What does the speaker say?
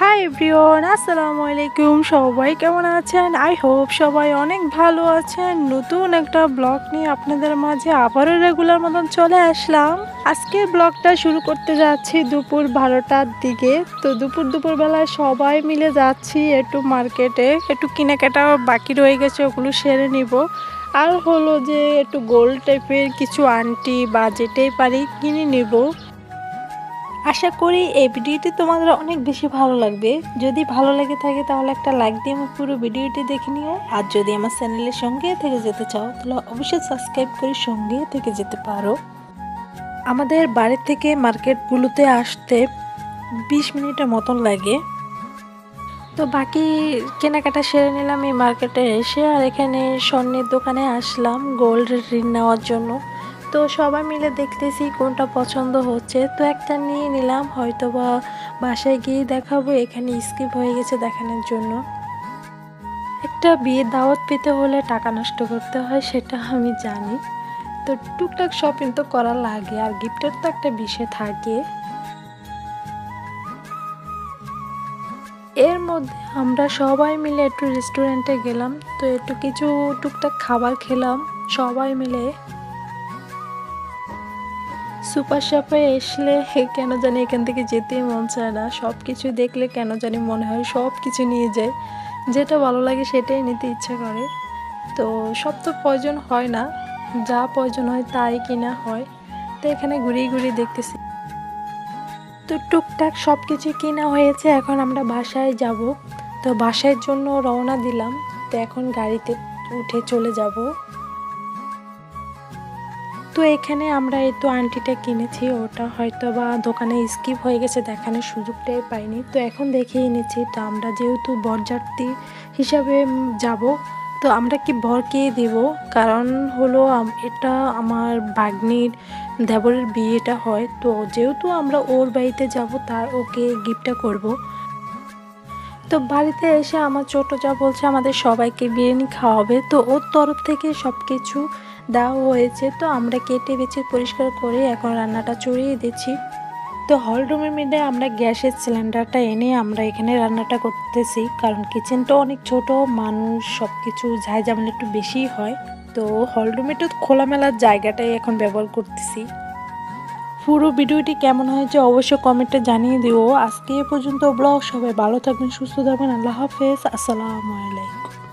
Hi everyone আসসালামু আলাইকুম সবাই কেমন আছেন? আই হোপ সবাই অনেক ভালো আছেন। নতুন একটা ব্লগ নিয়ে আপনাদের মাঝে আবারও রেগুলার মতন চলে আসলাম। আজকে ব্লগটা শুরু করতে যাচ্ছি দুপুর বারোটার দিকে। তো দুপুর দুপুর বেলায় সবাই মিলে যাচ্ছি একটু মার্কেটে একটু কেনাকাটা বাকি রয়ে গেছে, ওগুলো সেরে নিব। আর হলো যে একটু গোল্ড টাইপের কিছু আন্টি বা যেটাই পারি কিনে নিব। আশা করি এই ভিডিওটি তোমাদের অনেক বেশি ভালো লাগবে। যদি ভালো লেগে থাকে তাহলে একটা লাইক দিয়ে আমার পুরো ভিডিওটি দেখে নিও। আর যদি আমার চ্যানেলের সঙ্গে থেকে যেতে চাও, তাহলে অবশ্যই সাবস্ক্রাইব করে সঙ্গে থেকে যেতে পারো। আমাদের বাড়ি থেকে মার্কেটগুলোতে আসতে বিশ মিনিটের মতন লাগে। তো বাকি কেনাকাটা সেরে নিলাম এই মার্কেটে এসে, আর এখানে স্বর্ণের দোকানে আসলাম গোল্ড ঋণ নেওয়ার জন্য। তো সবাই মিলে দেখতেছি কোনটা পছন্দ হচ্ছে। তো একটা নিয়ে নিলাম হয়তো বা বাসায় গিয়ে দেখাবো, এখানে স্কিপ হয়ে গেছে দেখানোর জন্য। একটা বিয়ে দাওয়াত পেতে হলে টাকা নষ্ট করতে হয়, সেটা আমি জানি। তো টুকটাক শপিং তো করা লাগে, আর গিফটের তো একটা বিষয় থাকে। এর মধ্যে আমরা সবাই মিলে একটু রেস্টুরেন্টে গেলাম, তো একটু কিছু টুকটাক খাবার খেলাম, সবাই মিলে। সুপার শপে এসলে কেন জানি এখান থেকে যেতেই মন চায় না। সব কিছু দেখলে কেন জানি মনে হয় সব কিছু নিয়ে যায়। যেটা ভালো লাগে সেটাই নিতে ইচ্ছা করে। তো সব তো প্রয়োজন হয় না। যা প্রয়োজন হয় তাই কিনা হয়। তো এখানে ঘুরিয়ে ঘুরিয়ে দেখতেছি। তো টুকটাক সব কিছু কিনা হয়েছে, এখন আমরা বাসায় যাব। তো বাসার জন্য রওনা দিলাম। তো এখন গাড়িতে উঠে চলে যাব। তো এখানে আমরা এই তো আন্টিটা কিনেছি, ওটা হয়তো বা দোকানে স্কিপ হয়ে গেছে, দেখানোর সুযোগটাই পাইনি। তো এখন দেখেই এনেছি তো আমরা যেহেতু বরযাত্রী হিসাবে যাব, তো আমরা কি বরকে দেব? কারণ হলো এটা আমার বাগ্নির দেবরের বিয়েটা হয়, তো যেহেতু আমরা ওর বাড়িতে যাব, তার ওকে গিফটটা করব। তো বাড়িতে এসে আমার ছোটো যা বলছে, আমাদের সবাইকে বিরিয়ানি খাওয়াবে, তো ওর তরফ থেকে সব কিছু দেওয়া হয়েছে, তো আমরা কেটে বেছে পরিষ্কার করে এখন রান্নাটা চড়িয়ে দিচ্ছি। তো হল রুমের আমরা গ্যাসের সিলিন্ডারটা এনে আমরা এখানে রান্নাটা করতেছি, কারণ কিচেনটা অনেক ছোট, মানুষ সব কিছু ঝাই ঝামেলা একটু বেশি হয়। তো হল রুমে তো খোলামেলার জায়গাটাই এখন ব্যবহার করতেছি। পুরো ভিডিওটি কেমন হয়েছে অবশ্যই কমেন্টে জানিয়ে দিও। আজকে এ পর্যন্ত ব্লগ সবাই ভালো থাকবেন, সুস্থ থাকবেন, আল্লাহ হাফেজ, আসসালামু আলাইকুম।